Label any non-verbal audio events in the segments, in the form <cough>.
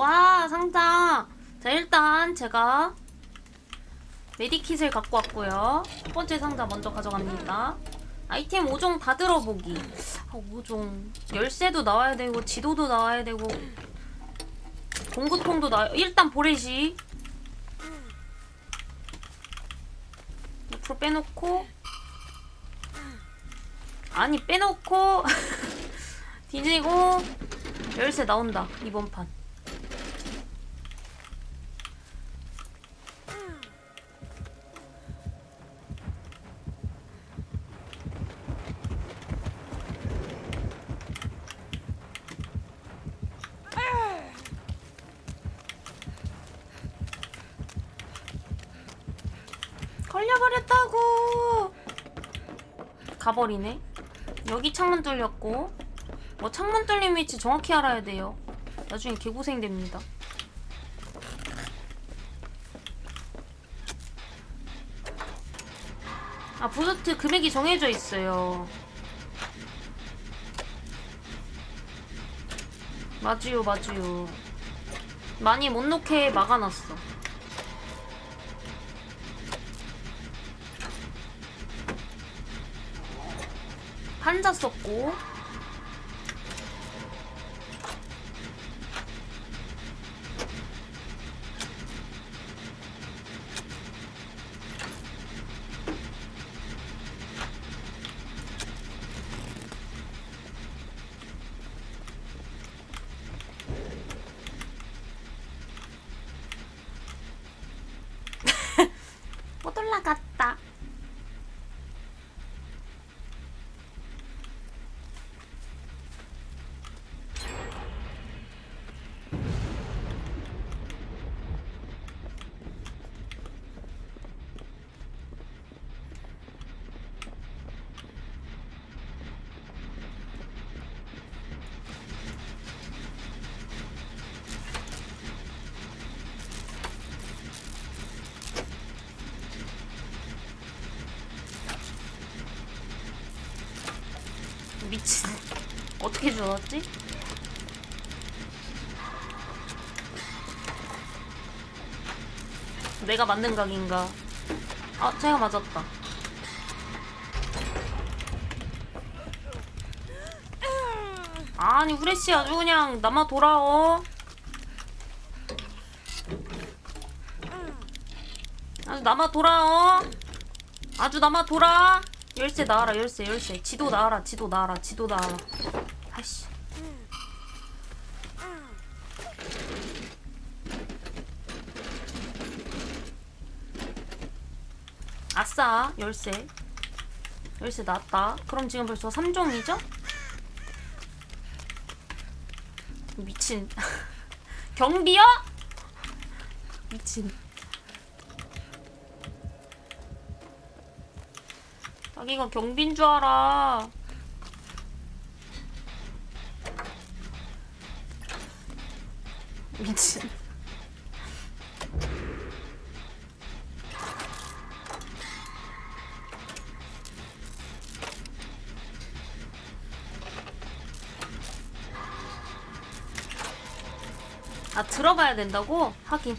와 상자. 자 일단 제가 메디킷을 갖고 왔고요. 첫 번째 상자 먼저 가져갑니다. 아이템 5종 다 들어보기. 아 5종. 열쇠도 나와야 되고 지도도 나와야 되고. 공구통도 나와 일단 보레시. 옆으로 빼놓고. 아니 빼놓고. <laughs> 뒤지고 열쇠 나온다 이번 판 걸려 버렸다고. 가버리네. 여기 창문 뚫렸고. 뭐 창문 뚫린 위치 정확히 알아야 돼요. 나중에 개고생 됩니다. 아 부스트 금액이 정해져 있어요. 맞지요 맞지요. 많이 못 놓게 막아놨어 썼고 못 올라갔다. 미친. 어떻게 죽었지? 내가 맞는 각인가? 아, 제가 맞았다. 아니, 후레쉬 아주 그냥 남아 돌아오. 아주 남아 돌아오. 아주 남아 돌아. 열쇠 나와라 열쇠 열쇠. 지도 나와라 지도 나와라 지도 나와라. 아이씨. 아싸 열쇠. 열쇠 나왔다. 그럼 지금 벌써 3종이죠? 미친. <laughs> 경비요? 미친. 자기가 경비인 줄 알아. 미친. 아 들어가야 된다고? 하긴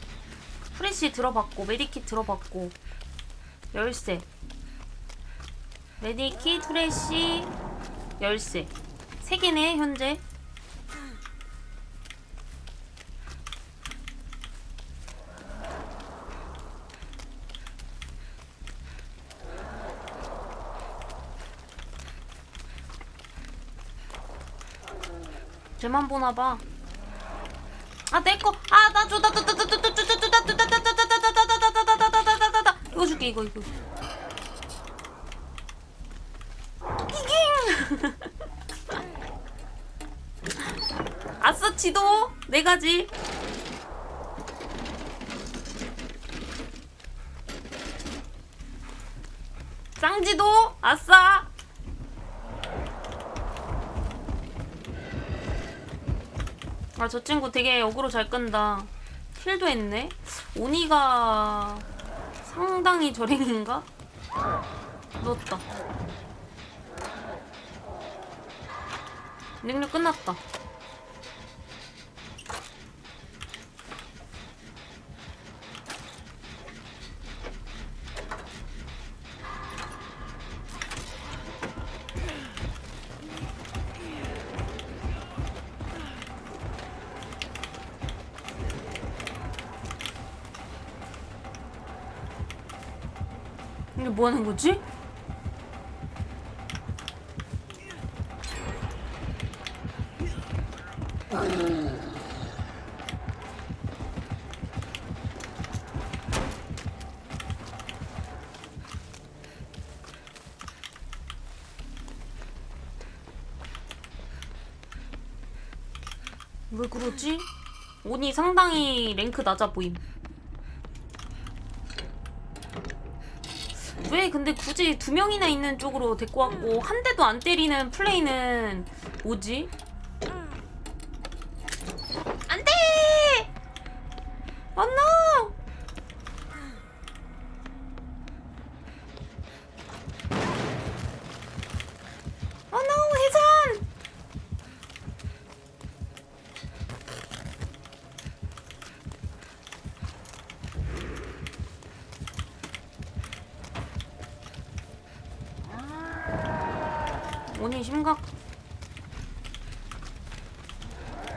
프레시 들어봤고 메디킷 들어봤고 열쇠 메디킷, 후레쉬, 열쇠. 세 개네, 현재. 쟤만 보나봐. 아, 내 거. 아, 나 줘. 나, 나, 나, 나, 나, 나, 나, 나, 나, 나, 나, 나, 나, 나, 나, 나, 나, 나. 이거 줄게, 이거, 이거. 아싸 지도 네 가지. 쌍지도 아싸. 아 저 친구 되게 역으로 잘 끈다. 킬도 했네. 오니가 상당히 저랭인가? 넣었다. 능력 끝났다. 하는 거지? 왜 그러지? 온이 상당히 랭크 낮아 보임. 왜 근데 굳이 두 명이나 있는 쪽으로 데리고 왔고 한 대도 안 때리는 플레이는 뭐지? 안 돼! 안 나! 안 나! 해산! 오니 심각.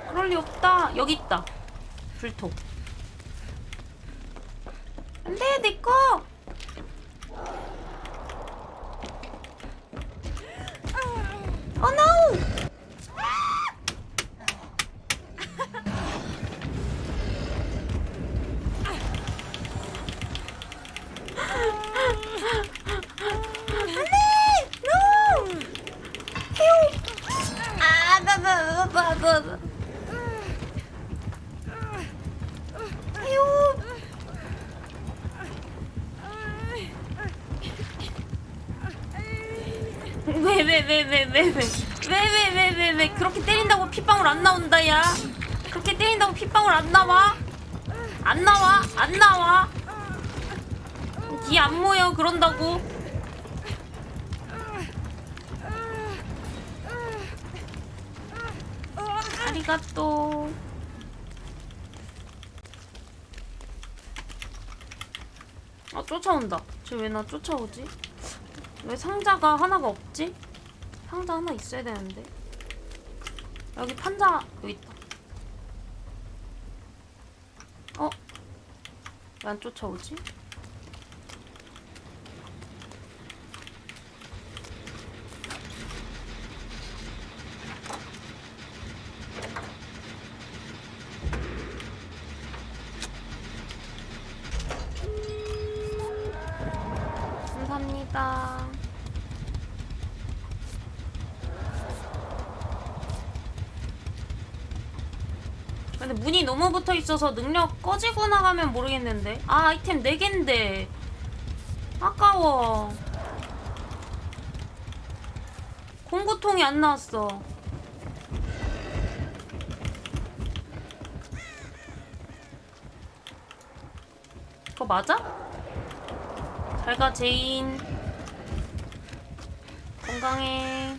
그럴 리 없다. 여기 있다. 불토. 안돼 내 거. 왜, 왜, 왜, 왜, 왜, 왜, 왜, 왜, 왜, 왜, 왜, 그렇게 때린다고 핏방울 안 나온다, 야. 그렇게 때린다고 핏방울 안 나와? 안 나와? 안 나와? 귀안 모여, 그런다고. 아리가또. 아 쫓아온다. 쟤 왜 나 쫓아오지? 왜 상자가 하나가 없지? 상자 하나 있어야 되는데. 여기 판자 여기 있다. 어? 왜 안 쫓아오지? 감사합니다. 근데 문이 너무 붙어 있어서 능력 꺼지고 나가면 모르겠는데. 아, 아이템 4개인데. 아까워. 공구통이 안 나왔어. 그거 맞아? 잘가 제인 건강해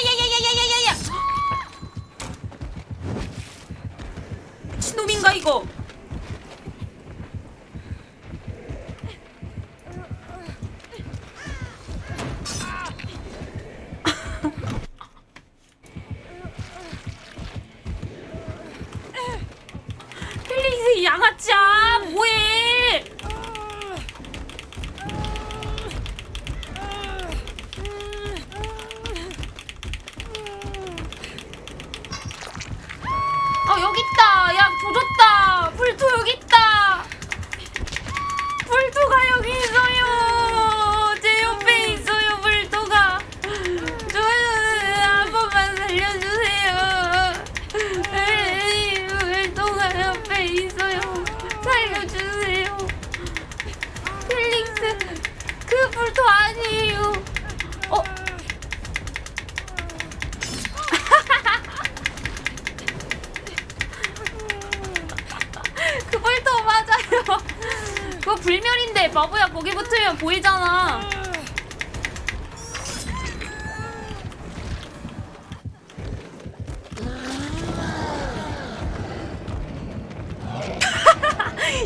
이거.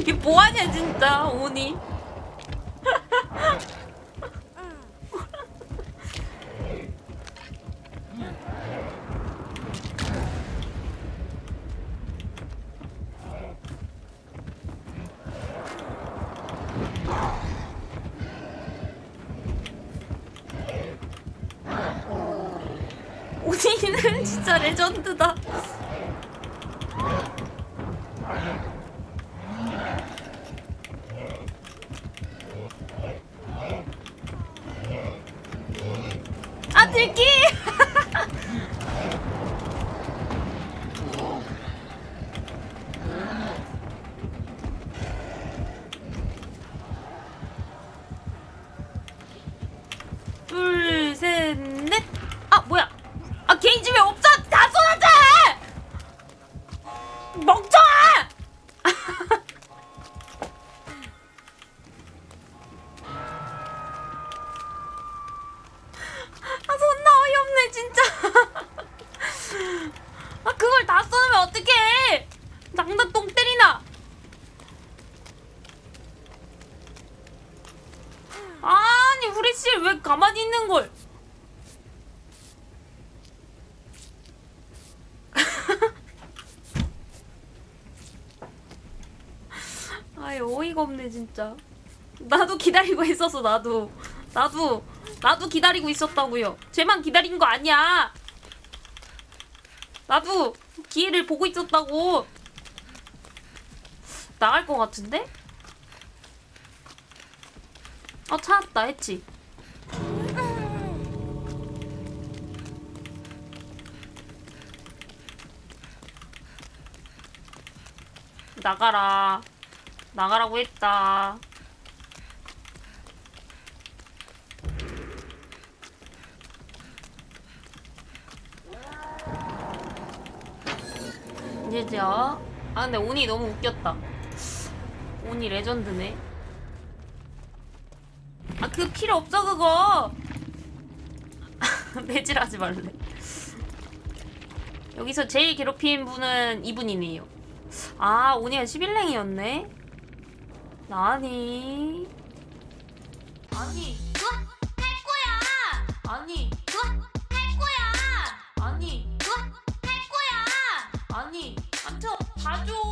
이게 뭐하냐 진짜 오니. <laughs> 오니는 진짜 레전드다. 아 그걸 다 쏘면 어떡해? 장난 똥 때리나? 아니 후레쉬 왜 가만히 있는 걸? <laughs> 아이 어이가 없네 진짜. 나도 기다리고 있었어 나도. 나도 나도 기다리고 있었다고요. 쟤만 기다린 거 아니야. 나도 기회를 보고 있었다고. 나갈 것 같은데? 어 찾았다 했지. 나가라. 나가라고 했다. 이제죠. 아 근데 온이 너무 웃겼다. 온이 레전드네. 아 그 필요 없어 그거. <laughs> 매질하지 말래. 여기서 제일 괴롭힌 분은 이분이네요. 아 온이가 11랭이었네. 나니. 아니 할 거야. 아니 할거